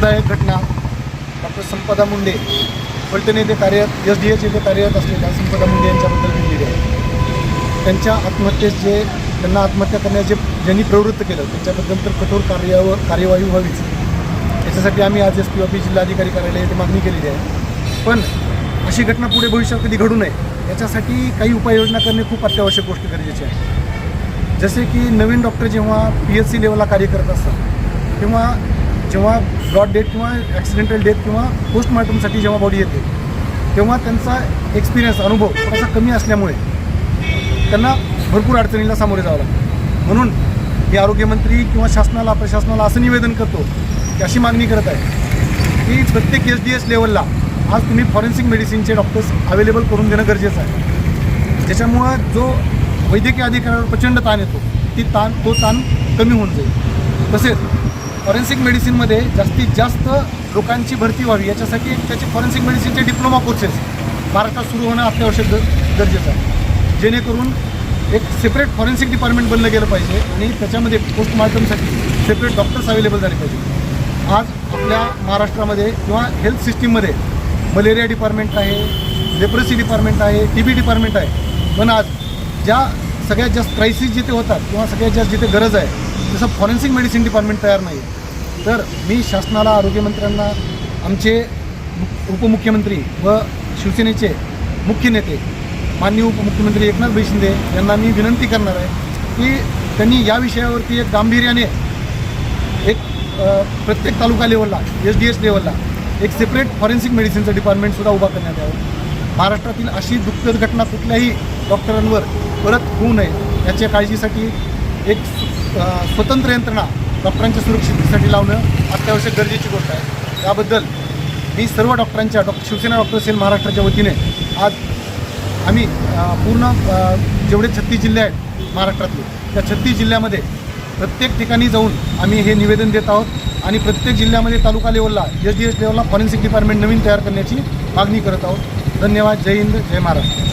दुःखदायक घटना डॉक्टर संपदा मुंडे फलटण येथे कार्यरत एस डी एच येथे कार्यरत असलेल्या संपदा मुंडे यांच्याबद्दल घडलेली आहे. त्यांच्या आत्महत्येस जे त्यांना आत्महत्या करण्यास जे ज्यांनी प्रवृत्त केलं त्यांच्याबद्दल तर कठोर कार्यावर कार्यवाही व्हावीच. याच्यासाठी आम्ही आज एस पी ऑफिस जिल्हाधिकारी कार्यालय येथे मागणी केलेली आहे. पण अशी घटना पुढे भविष्यात कधी घडू नये याच्यासाठी काही उपाययोजना करणे खूप अत्यावश्यक गोष्ट गरजेची आहे. जसे की नवीन डॉक्टर जेव्हा पी एच सी लेवलला कार्य करत असतात तेव्हा जेव्हा ब्रॉड डेथ किंवा ॲक्सिडेंटल डेथ किंवा पोस्टमॉर्टमसाठी जेव्हा बॉडी येते तेव्हा त्यांचा एक्सपिरियन्स अनुभव थोडासा कमी असल्यामुळे त्यांना भरपूर अडचणीला सामोरे जावं लागतं. म्हणून मी आरोग्यमंत्री किंवा शासनाला प्रशासनाला असं निवेदन करतो की अशी मागणी करत आहे की प्रत्येक एस डी एस लेवलला आज तुम्ही फॉरेन्सिक मेडिसिनचे डॉक्टर्स अवेलेबल करून देणं गरजेचं आहे. ज्याच्यामुळं जो वैद्यकीय अधिकाऱ्यावर प्रचंड ताण येतो ती ताण तो ताण कमी होऊन जाईल. तसेच फॉरेन्सिक मेडिसिनमध्ये जास्तीत जास्त लोकांची भरती व्हावी. याच्यासाठी त्याचे फॉरेन्सिक मेडिसिनचे डिप्लोमा कोर्सेस महाराष्ट्रात सुरू होणं अत्यावश्यक गरजेचं आहे. जेणेकरून एक सेपरेट फॉरेन्सिक डिपार्टमेंट बनलं गेलं पाहिजे आणि त्याच्यामध्ये पोस्टमार्टमसाठी सेपरेट डॉक्टर्स अवेलेबल झाले पाहिजे. आज आपल्या महाराष्ट्रामध्ये किंवा हेल्थ सिस्टीममध्ये मलेरिया डिपार्टमेंट आहे लेप्रसी डिपार्टमेंट आहे टी बी डिपार्टमेंट आहे. पण आज ज्या सगळ्यात जास्त क्रायसिस जिथे होतात किंवा सगळ्यात जास्त जिथे गरज आहे तसं फॉरेन्सिक मेडिसिन डिपार्टमेंट तयार नाही तर मी शासनाला आरोग्यमंत्र्यांना आमचे उपमुख्यमंत्री व शिवसेनेचे मुख्य नेते माननीय उपमुख्यमंत्री एकनाथ भाई शिंदे यांना मी विनंती करणार आहे की त्यांनी या विषयावरती एक गांभीर्याने एक प्रत्येक तालुका लेवलला एस डी एस लेवलला एक सेपरेट फॉरेन्सिक मेडिसिनचं डिपार्टमेंटसुद्धा उभा करण्यात यावं. महाराष्ट्रातील अशी दुःखद घटना कुठल्याही डॉक्टरांवर परत होऊ नये याच्या काळजीसाठी एक स्वतंत्र यंत्रणा डॉक्टरांच्या सुरक्षिततेसाठी लावणं अत्यावश्यक गरजेची गोष्ट आहे. त्याबद्दल मी सर्व डॉक्टरांच्या डॉक्टर शिवसेना डॉक्टर सेल महाराष्ट्राच्या वतीने आज आम्ही पूर्ण जेवढे छत्तीस जिल्हे आहेत महाराष्ट्रातले त्या छत्तीस जिल्ह्यामध्ये प्रत्येक ठिकाणी जाऊन आम्ही हे निवेदन देत आहोत आणि प्रत्येक जिल्ह्यामध्ये तालुका लेवलला एस डी एस लेवलला फॉरेन्सिक डिपार्टमेंट नवीन तयार करण्याची मागणी करत आहोत. धन्यवाद. जय हिंद. जय महाराष्ट्र.